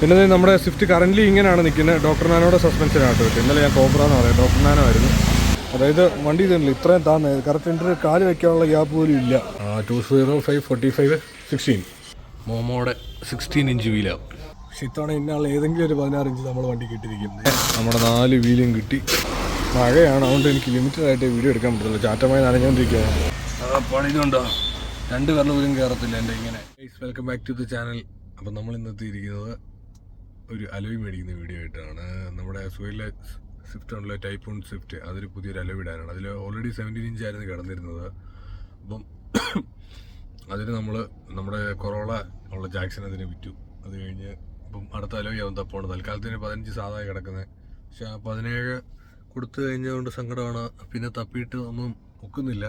പിന്നെ നമ്മുടെ Swift current ഇങ്ങനെയാണ് നിൽക്കുന്നത്. ഡോക്ടർ നാനോടെ സസ്പെൻഷനായിട്ട് കേട്ടോ. ഇന്നലെ ഞാൻ കോബ്ര എന്ന് പറയാം ഡോക്ടർ നാനോ ആയിരുന്നു അതായത് വണ്ടി ഇതല്ല ഇത്രയും താന്ന് കറക്റ്റ് എന്റെ കാൽ വയ്ക്കാനുള്ള ഗ്യാപ്പ് പോലും ഇല്ല. Two zero five forty five sixteen മോമോയുടെ sixteen inch വീലാണ് പക്ഷെ ഇത്തവണ ഇന്നാൾ ഏതെങ്കിലും ഒരു പതിനാറ് ഇഞ്ച് നമ്മൾ വണ്ടി കിട്ടിയിരിക്കുന്നത് നമ്മുടെ നാല് വീലും കിട്ടി. മഴയാണ് അതുകൊണ്ട് എനിക്ക് ലിമിറ്റഡ് ആയിട്ട് വീഡിയോ എടുക്കാൻ പറ്റുള്ളൂ ചാറ്റമായി നനഞ്ഞുകൊണ്ടിരിക്കുകയാണ് ആ പണിതുണ്ടോ രണ്ട് കറണ്ട് പോലും കയറത്തില്ല എന്റെ ഇങ്ങനെ. Welcome back to the channel അപ്പം നമ്മൾ ഇന്ന് ഇരിക്കുന്നത് ഒരു അലോയ് മേടിക്കുന്ന വീഡിയോ ആയിട്ടാണ്. നമ്മുടെ സുഹൈലെ സ്വിഫ്റ്റ് ആണല്ലോ ടൈപ്പ് വൺ സ്വിഫ്റ്റ് അതൊരു പുതിയൊരു അലോയ് ഇടാനാണ്. അതിൽ ഓൾറെഡി സെവന്റീൻ ഇഞ്ച് ആയിരുന്നു കിടന്നിരുന്നത്. അപ്പം അതിന് നമ്മൾ നമ്മുടെ കൊറോള ഉള്ള ജാക്സൺ അതിനെ വിറ്റു. അത് കഴിഞ്ഞ് ഇപ്പം അടുത്ത അലോയ് ആവും തപ്പാണ്. തൽക്കാലത്തിന് പതിനഞ്ച് സാധാ കിടക്കുന്നത് പക്ഷെ ആ പതിനേഴ് കൊടുത്തു കഴിഞ്ഞതുകൊണ്ട് സങ്കടമാണ്. പിന്നെ തപ്പിയിട്ട് ഒന്നും ഒക്കുന്നില്ല.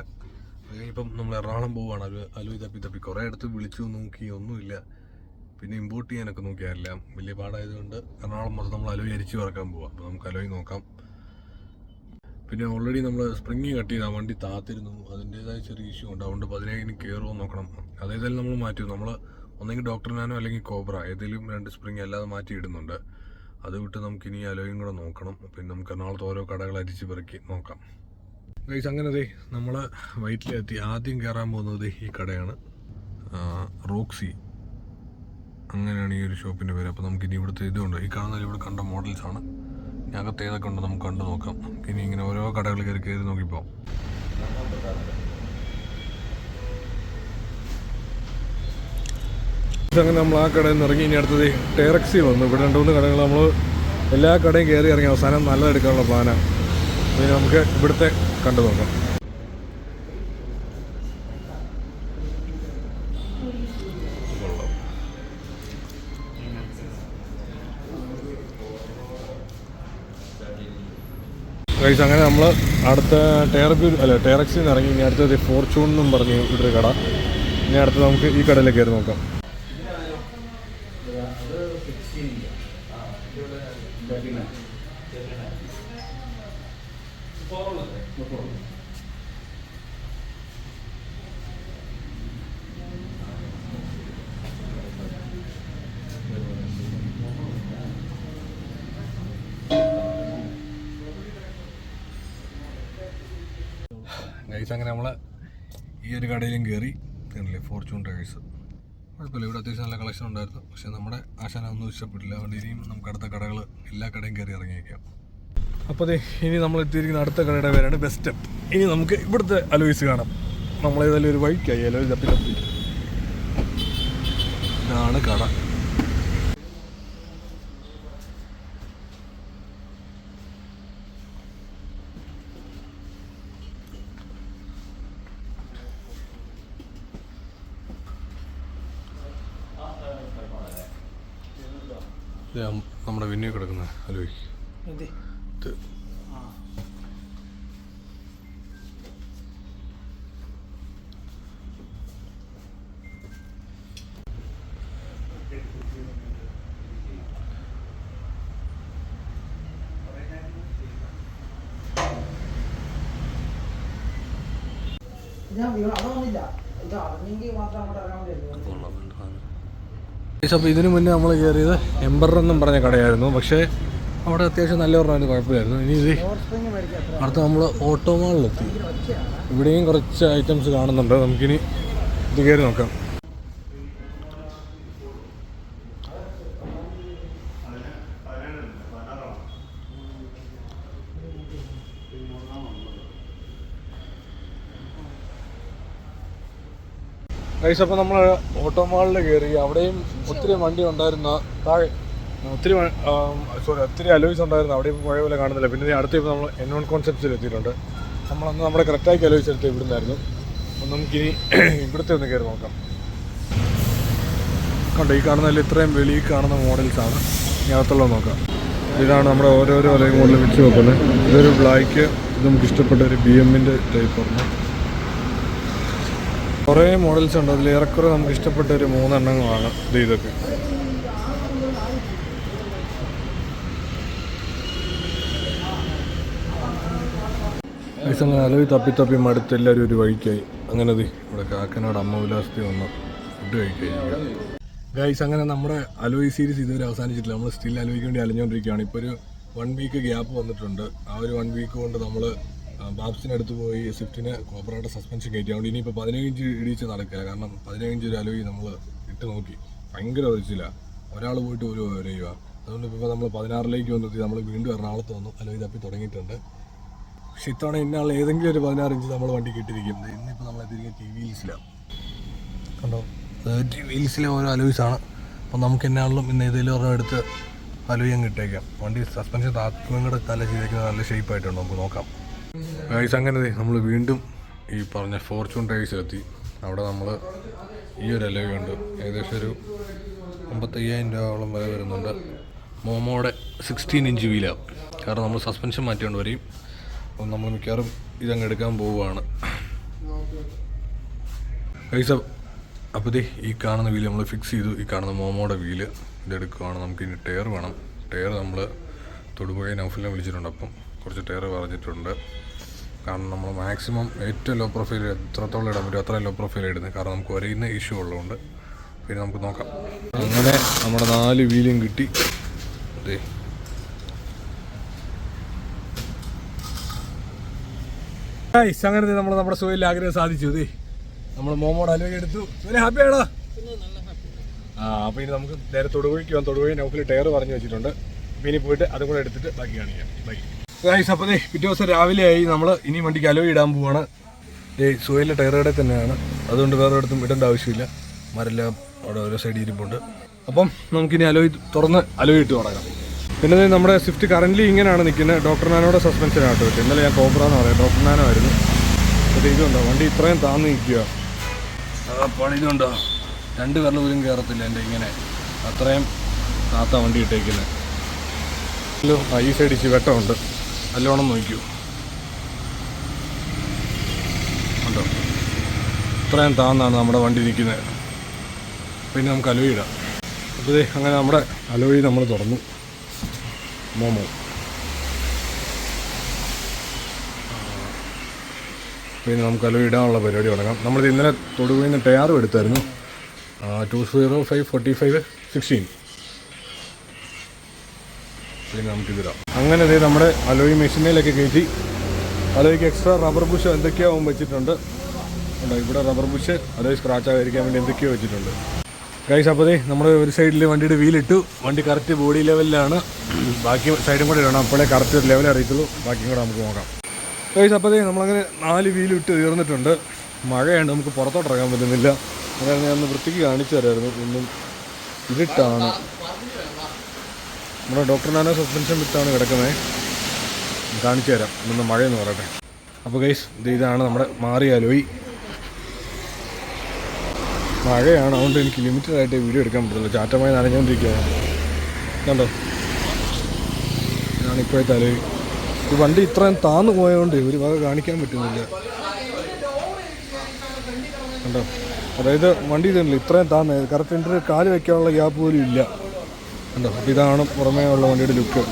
കഴിഞ്ഞിപ്പം നമ്മൾ എറണാകുളം പോവുകയാണ്. അത് അലോയ് തപ്പി തപ്പി കുറേ അടുത്ത് വിളിച്ചു നോക്കി. ഒന്നുമില്ല. പിന്നെ ഇമ്പോർട്ട് ചെയ്യാനൊക്കെ നോക്കിയാറില്ല വലിയ പാടായതുകൊണ്ട് എറണാകുളം മൊത്തം നമ്മൾ അലോയി അരിച്ചു പറക്കാൻ പോവാം. അപ്പോൾ നമുക്ക് അലോയി നോക്കാം. പിന്നെ ഓൾറെഡി നമ്മൾ സ്പ്രിങ് കട്ട് ചെയ്ത് ആ വണ്ടി താത്തിരുന്നു. അതിന്റേതായ ചെറിയ ഇഷ്യൂ ഉണ്ട്. അതുകൊണ്ട് പതിനേഴിന് കയറുമോ നോക്കണം. അതേതായാലും നമ്മൾ മാറ്റി. നമ്മൾ ഒന്നെങ്കിൽ ഡോക്ടർ നാനോ അല്ലെങ്കിൽ കോബ്ര ഏതെങ്കിലും രണ്ട് സ്പ്രിങ് അല്ലാതെ മാറ്റി ഇടുന്നുണ്ട്. അത് വിട്ട് നമുക്ക് ഇനി അലോയും കൂടെ നോക്കണം. പിന്നെ നമുക്ക് എറണാകുളത്ത് ഓരോ കടകൾ അരിച്ച് പെറുക്കി നോക്കാം. ഗൈസ് അങ്ങനെ ദേ നമ്മൾ വൈറ്റിലെത്തി ആദ്യം കയറാൻ പോകുന്നത് ഈ കടയാണ്. റോക്സി. അങ്ങനെയാണ് ഈ ഒരു ഷോപ്പിന്റെ പേര്. അപ്പോൾ നമുക്ക് ഇനി ഇവിടുത്തെ ഇതുണ്ട്. ഈ കാണുന്നതിൽ ഇവിടെ കണ്ട മോഡൽസ് ആണ്. ഇനി അകത്ത് ഏതൊക്കെ ഉണ്ട് നമുക്ക് കണ്ടു നോക്കാം. ഇനി ഇങ്ങനെ ഓരോ കടകൾ കയറി കയറി നോക്കിപ്പോ അങ്ങനെ നമ്മൾ ആ കടയിൽ നിന്ന് ഇറങ്ങി. ഇനി അടുത്തത് ടേറക്സി വന്നു. ഇവിടെ രണ്ട് മൂന്ന് കടകൾ നമ്മൾ എല്ലാ കടയും കയറി ഇറങ്ങി. അവസാനം നല്ലതെടുക്കാനുള്ള പ്ലാനാണ് ഇനി നമുക്ക് ഇവിടുത്തെ കണ്ടു നോക്കാം. ഗൈസ് അങ്ങനെ നമ്മൾ അടുത്ത ടേറബ്യൂ അല്ല ടേറക്സിൽ നിന്ന് ഇറങ്ങി ഇനി അടുത്തത് ഫോർച്യൂൺ എന്നും പറഞ്ഞ് ഇവിടെ കട. ഇനി അടുത്ത് നമുക്ക് ഈ കടയിലേക്ക് കയറി നോക്കാം. ഗൈസ് അങ്ങനെ നമ്മൾ ഈ ഒരു കടയിലും കയറി കണ്ടില്ലേ ഫോർച്യൂൺ ടയേഴ്സ് കുഴപ്പമില്ല ഇവിടെ അത്യാവശ്യം നല്ല കളക്ഷൻ ഉണ്ടായിരുന്നു. പക്ഷേ നമ്മുടെ ആശാന ഒന്നും ഇഷ്ടപ്പെട്ടില്ല. അതുകൊണ്ട് ഇനിയും നമുക്ക് അടുത്ത കടകൾ എല്ലാ കടയും കയറി ഇറങ്ങിയേക്കാം. അപ്പോൾ ഇനി നമ്മൾ എത്തിയിരിക്കുന്ന അടുത്ത കടയുടെ പേരാണ് ബെസ്റ്റ് ഇനി നമുക്ക് ഇവിടുത്തെ അലോയ്സ് കാണാം. നമ്മളേതായാലും ഒരു വഴിക്കായി അലോയിസ് തപ്പി ഇതാണ് കട. നമ്മുടെ വിന്നി കിടക്കുന്ന. അലോയ്. ഇത്. ഞാൻ വീണു അവിടെ വന്നില്ല. ഇത് അറിഞ്ഞെങ്കിൽ മാത്രം അങ്ങോട്ട് ഇറങ്ങാൻ വേണ്ടിയായിരുന്നു അപ്പോൾ ഇതിനു മുന്നേ നമ്മൾ കയറിയത് എംബർ എന്നും പറഞ്ഞ കടയായിരുന്നു. പക്ഷേ അവിടെ അത്യാവശ്യം നല്ല പറഞ്ഞാൽ കുഴപ്പമില്ലായിരുന്നു. ഇനി ഇത് അടുത്ത് നമ്മൾ ഓട്ടോമാളിലെത്തി ഇവിടെയും കുറച്ച് ഐറ്റംസ് കാണുന്നുണ്ട്. നമുക്കിനി ഇത് കയറി നോക്കാം. ഗൈസ് അപ്പോൾ നമ്മൾ ഓട്ടോ ഓട്ടോമാളിൽ കയറി അവിടെയും ഒത്തിരി വണ്ടി ഉണ്ടായിരുന്ന താഴെ ഒത്തിരി സോറി ഒത്തിരി അലോയ്സ് ഉണ്ടായിരുന്നു അവിടെ ഇപ്പോൾ പഴയ പോലെ കാണുന്നില്ല. പിന്നെ അടുത്ത് ഇപ്പോൾ നമ്മൾ എൻ വൺ കോൺസെപ്റ്റ്സിൽ എത്തിയിട്ടുണ്ട്. നമ്മളന്ന് നമ്മുടെ കറക്റ്റായി അലോയ്സ് എടുത്ത് ഇവിടുന്നായിരുന്നു. അപ്പം നമുക്കിനി ഇവിടുത്തെ ഒന്ന് കയറി നോക്കാം. കണ്ടോ ഈ കാണുന്നതിൽ ഇത്രയും വെളിയിൽ കാണുന്ന മോഡൽസാണ് ഇനി അകത്തുള്ളത് നോക്കാം. ഇതാണ് നമ്മുടെ ഓരോരോ അലയും മോഡൽ വെച്ച് നോക്കുന്നത് ഇതൊരു ബ്ലാക്ക് ഇത് നമുക്ക് ഇഷ്ടപ്പെട്ട ഒരു ബി എമ്മിന്റെ ടൈപ്പ് പറഞ്ഞു കുറേ മോഡൽസ് ഉണ്ട്. അതിൽ ഏറെക്കുറെ നമുക്ക് ഇഷ്ടപ്പെട്ട ഒരു മൂന്നെണ്ണങ്ങളാണ് ഇത് ഇതൊക്കെ. അങ്ങനെ അലവി തപ്പി തപ്പി മടുത്ത് എല്ലാവരും ഒരു വഴിക്കായി. അങ്ങനെ ഇവിടെ കാക്കനോട് അമ്മ വിലാസത്തിൽ വന്നു. ഫുഡ് കഴിക്കുക ഗൈസ് അങ്ങനെ നമ്മുടെ അലോയി സീരീസ് ഇതുവരെ അവസാനിച്ചിട്ടില്ല. നമ്മൾ സ്റ്റിൽ അലോയ്ക്ക് വേണ്ടി അലഞ്ഞുകൊണ്ടിരിക്കുകയാണ്. ഇപ്പോൾ ഒരു വൺ വീക്ക് ഗ്യാപ്പ് വന്നിട്ടുണ്ട്. ആ ഒരു വൺ വീക്ക് കൊണ്ട് നമ്മൾ ബാബ്സിന്റെ അടുത്ത് പോയി സ്വിഫ്റ്റിന് കോപ്പറേറ്റർ സസ്പെൻഷൻ കയറ്റി. അതുകൊണ്ട് ഇനിയിപ്പോൾ പതിനഞ്ച് ഇടിച്ച് നടക്കുക. കാരണം പതിനഞ്ച് ഒരു നമ്മൾ ഇട്ട് നോക്കി. ഭയങ്കര ഒഴിച്ചില്ല ഒരാൾ പോയിട്ട് ഒരു വരെയുക അതുകൊണ്ട് ഇപ്പോൾ നമ്മൾ പതിനാറിലേക്ക് വന്നെത്തി നമ്മൾ വീണ്ടും എറണാകുളത്ത് വന്നു. അലോയി തപ്പി തുടങ്ങിയിട്ടുണ്ട്. പക്ഷെ ഇത്തവണ ഇന്നാൾ ഏതെങ്കിലും ഒരു പതിനാറ് ഇഞ്ച് നമ്മൾ വണ്ടി കിട്ടിയിരിക്കും ഇന്നിപ്പോൾ നമ്മൾ തിരികെ ടി വി വിയിലാണ് കണ്ടോ? തേർട്ടി വീൽസിലെ ഓരോ അലോയ്സാണ് അപ്പം നമുക്ക് എന്നാണെങ്കിലും ഇന്ന് ഏതെങ്കിലും ഒരെണ്ണം എടുത്ത് അലോയി അങ്ങ് ഇട്ടേക്കാം. വണ്ടി സസ്പെൻഷൻ കൂടെ നല്ല ചെയ്തേക്കുന്നത് നല്ല ഷേപ്പ് ആയിട്ടുണ്ട്. നമുക്ക് നോക്കാം. ഗൈസ് അങ്ങനെ നമ്മൾ വീണ്ടും ഈ പറഞ്ഞ ഫോർച്യൂൺ ടൈസിലെത്തി അവിടെ നമ്മൾ ഈ ഒരു അലവ് ഉണ്ട് ഏകദേശം ഒരു അമ്പത്തയ്യായിരം രൂപയോളം വില വരുന്നുണ്ട്. മോമോയുടെ സിക്സ്റ്റീൻ ഇഞ്ച് വീലാണ് കാരണം നമ്മൾ സസ്പെൻഷൻ മാറ്റേണ്ടി വരും അപ്പം നമ്മൾ മിക്കവാറും ഇതങ്ങ് എടുക്കാൻ പോവുകയാണ്. പൈസ അപ്പോൾ ദേ ഈ കാണുന്ന വീൽ നമ്മൾ ഫിക്സ് ചെയ്തു. ഈ കാണുന്ന മോമോയുടെ വീൽ ഇതെടുക്കുവാണ്. നമുക്ക് ഇനി ടയർ വേണം. ടയർ നമ്മൾ തൊടുപുഴ നൗഫലിനെ വിളിച്ചിട്ടുണ്ട് അപ്പം. കുറച്ച് ടയർ പറഞ്ഞിട്ടുണ്ട് കാരണം നമ്മൾ മാക്സിമം ഏറ്റവും ലോ പ്രൊഫൈൽ എത്രത്തോളം ഇടാൻ പറ്റും അത്രയും ലോ പ്രൊഫൈൽ ഇടുന്നത്. കാരണം നമുക്ക് ഒരേന്ന ഇഷ്യൂ ഉള്ളതുകൊണ്ട്. പിന്നെ നമുക്ക് നോക്കാം. അങ്ങനെ നമ്മുടെ നാല് വീലും കിട്ടി. അതെ അങ്ങനെ നമ്മൾ നമ്മുടെ സുഖയിൽ ആഗ്രഹം സാധിച്ചു. ദേ. നമ്മൾ മോമോടെ അലുവ എടുത്തു. ഹാപ്പി ആണോ ആ അപ്പോൾ ഇനി നമുക്ക് നേരെ തൊടുവഴിക്ക് വന്ന് തൊടുവഴി നൗഫിൽ ടയർ പറഞ്ഞു വെച്ചിട്ടുണ്ട്. ഇനി പോയിട്ട് അതും കൂടെ എടുത്തിട്ട് ബാക്കി കാണിക്കാം. ബൈ അപ്പോൾ പിറ്റേ ദിവസം രാവിലെ ആയി. നമ്മൾ ഇനി വണ്ടിക്ക് അലോ ഇടാൻ പോവാണ്. സുഹയിലെ ടയർ കടയിൽ തന്നെയാണ്. അതുകൊണ്ട് വേറെ ഇടത്തും ഇടേണ്ട ആവശ്യമില്ല. മരെല്ലാം അവിടെ ഓരോ സൈഡിൽ ഇരിപ്പുണ്ട്. അപ്പം നമുക്കിനി അലോയി തുറന്ന് അലോയ് ഇട്ട് തുടങ്ങാം. പിന്നെ നമ്മുടെ സ്വിഫ്റ്റ് കറന്റ് ഇങ്ങനെയാണ് നിൽക്കുന്നത് ഡോക്ടർ നാനോയുടെ സസ്പെൻഷനായിട്ട് പറ്റും ഇന്നലെ ഞാൻ കോബ്രാന്ന് പറയാം. ഡോക്ടർ നാനോ ആയിരുന്നു. അപ്പോൾ ഇതുണ്ടോ? വണ്ടി ഇത്രയും താന്ന് നിൽക്കുക അപ്പോൾ ഇതുണ്ടോ? രണ്ട് വിരൽ പോലും കയറത്തില്ല എന്റെ ഇങ്ങനെ. അത്രയും താത്ത വണ്ടി ഇട്ടേക്കുന്നത് ഹലോ ഐ സൈഡ് വെട്ടമുണ്ട്. നല്ലോണം നോക്കൂ ഉണ്ടോ ഇത്രയും താന്നാണ് നമ്മുടെ വണ്ടി നിൽക്കുന്നത് പിന്നെ നമുക്ക് അലോയി ഇടാം. അപ്പോൾ അങ്ങനെ നമ്മുടെ അലോയി നമ്മൾ തുറന്നു. മോമോ. പിന്നെ നമുക്ക് അലോയി ഇടാനുള്ള പരിപാടി തുടങ്ങാം. നമ്മളിത് ഇന്നലെ തൊടുപുഴയിൽ ടയറും എടുത്തായിരുന്നു. Two zero five forty five sixteen പിന്നെ നമുക്കിതിടാം അങ്ങനെ ദേ നമ്മുടെ അലോയി മെഷീനിലൊക്കെ കയറ്റി. അലോയ്ക്ക് എക്സ്ട്രാ റബ്ബർ ബുഷ് എന്തൊക്കെയോ വെച്ചിട്ടുണ്ട്. ഉണ്ടോ ഇവിടെ റബ്ബർ ബുഷ് അലോയ് സ്ക്രാച്ച് ആകാതിരിക്കാൻ വേണ്ടി എന്തൊക്കെയോ വെച്ചിട്ടുണ്ട്. ഗൈസ് അപ്പോൾ നമ്മൾ ഒരു സൈഡിൽ വണ്ടിയുടെ വീലിട്ടു വണ്ടി കറക്റ്റ് ബോഡി ലെവലിലാണ് ബാക്കി സൈഡും കൂടെ ഇടണം. അപ്പോഴേ കറക്റ്റ് ഒരു ലെവൽ അറിയത്തുള്ളൂ. ബാക്കിയും കൂടെ നമുക്ക് നോക്കാം. ഗൈസ് അപ്പോൾ നമ്മളങ്ങനെ നാല് വീലിട്ട് ഉയർന്നിട്ടുണ്ട്. മഴയുണ്ട് നമുക്ക് പുറത്തോട്ട് ഇറങ്ങാൻ പറ്റുന്നില്ല. അതായത് ഞാൻ വൃത്തിക്ക് കാണിച്ചു തരായിരുന്നു. ഒന്നും ഇരുട്ടാണ് നമ്മുടെ ഡോക്ടർ നാനോ സസ്പെൻഷൻ വിട്ടാണ് കിടക്കുന്നത്. കാണിച്ചു തരാം. ഇന്ന് മഴയെന്ന് പറയട്ടെ. അപ്പോൾ ഗൈസ് ഇത് ഇതാണ് നമ്മുടെ മാറിയ അലോയി. മഴയാണ്. അതുകൊണ്ട് എനിക്ക് ലിമിറ്റഡ് ആയിട്ട് വീഡിയോ എടുക്കാൻ പറ്റുള്ളൂ ചാറ്റമായി നനഞ്ഞുകൊണ്ടിരിക്കുകയാണ് കണ്ടോ? ഇതാണ് ഇപ്പോഴത്തെ അലോയി. ഈ വണ്ടി ഇത്രയും താന്നു പോയതുകൊണ്ട് ഒരു വക കാണിക്കാൻ പറ്റുന്നില്ല. കണ്ടോ? അതായത് വണ്ടി ഇതല്ല ഇത്രയും താന്ന്. കറക്റ്റ് എന്റെ കാൽ വെക്കാനുള്ള ഗ്യാപ്പ് പോലും ഇല്ല. കണ്ടോ അപ്പോൾ ഇതാണ് പുറമേ ഉള്ള വണ്ടിയുടെ ലുക്ക്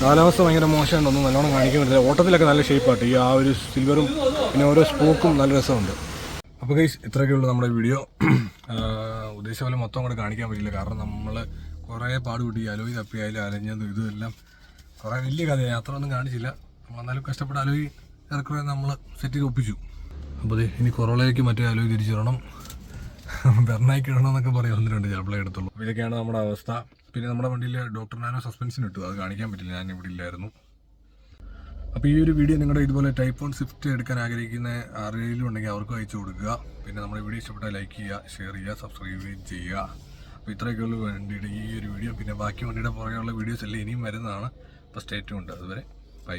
കാലാവസ്ഥ ഭയങ്കര മോശമുണ്ട് ഒന്നും നല്ലോണം കാണിക്കാൻ പറ്റില്ല. ഓട്ടത്തിലൊക്കെ നല്ല ഷേപ്പാട്ട് ഈ ആ ഒരു സിൽവറും പിന്നെ ഓരോ സ്പോക്കും നല്ല രസമുണ്ട്. അപ്പോൾ ഗൈസ് ഇത്രയൊക്കെയുള്ള നമ്മുടെ വീഡിയോ ഉദ്ദേശിച്ച പോലെ മൊത്തം കൂടെ കാണിക്കാൻ പറ്റില്ല. കാരണം നമ്മൾ കുറേ പാടുപെട്ടി അലോയി തപ്പിയായാലും അലഞ്ഞതും ഇതും എല്ലാം കുറേ വലിയ കഥയാണ് യാത്ര ഒന്നും കാണിച്ചില്ല. നമ്മൾ എന്നാലും കഷ്ടപ്പെട്ട അലോയി ഇറക്കുറെ നമ്മൾ സെറ്റ് ചെയ്ത് ഒപ്പിച്ചു. അപ്പോൾ അതെ ഇനി കൊറോളയ്ക്ക് മറ്റേ അലോയി തിരിച്ചിടണം. ബെർണായിക്ക് ഇടണം എന്നൊക്കെ പറയും ഒന്ന് രണ്ട് ചിലപ്പോഴേ എടുത്തുള്ളൂ. അപ്പോൾ ഇതൊക്കെയാണ് നമ്മുടെ അവസ്ഥ. പിന്നെ നമ്മുടെ വണ്ടിയിൽ ഡോക്ടർ നാനോ സസ്പെൻഷൻ ഇട്ടു. അത് കാണിക്കാൻ പറ്റില്ല. ഞാൻ ഇവിടെ ഇല്ലായിരുന്നു. അപ്പോൾ ഈ ഒരു വീഡിയോ നിങ്ങളുടെ ഇതുപോലെ ടൈപ്പ് വൺ സ്വിഫ്റ്റ് എടുക്കാൻ ആഗ്രഹിക്കുന്ന ആരെങ്കിലും ഉണ്ടെങ്കിൽ അവർക്ക് അയച്ചു കൊടുക്കുക. പിന്നെ നമ്മുടെ വീഡിയോ ഇഷ്ടപ്പെട്ടാൽ ലൈക്ക് ചെയ്യുക ഷെയർ ചെയ്യുക സബ്സ്ക്രൈബ് ചെയ്യുക. അപ്പോൾ ഇത്രയൊക്കെ ഉള്ളൂ വണ്ടിയുടെ ഈ ഒരു വീഡിയോ പിന്നെ ബാക്കി വണ്ടിയുടെ പുറകെയുള്ള വീഡിയോസ് എല്ലാം ഇനിയും വരുന്നതാണ്. അപ്പോൾ സ്റ്റേറ്റും ഉണ്ട് അതുവരെ ബൈ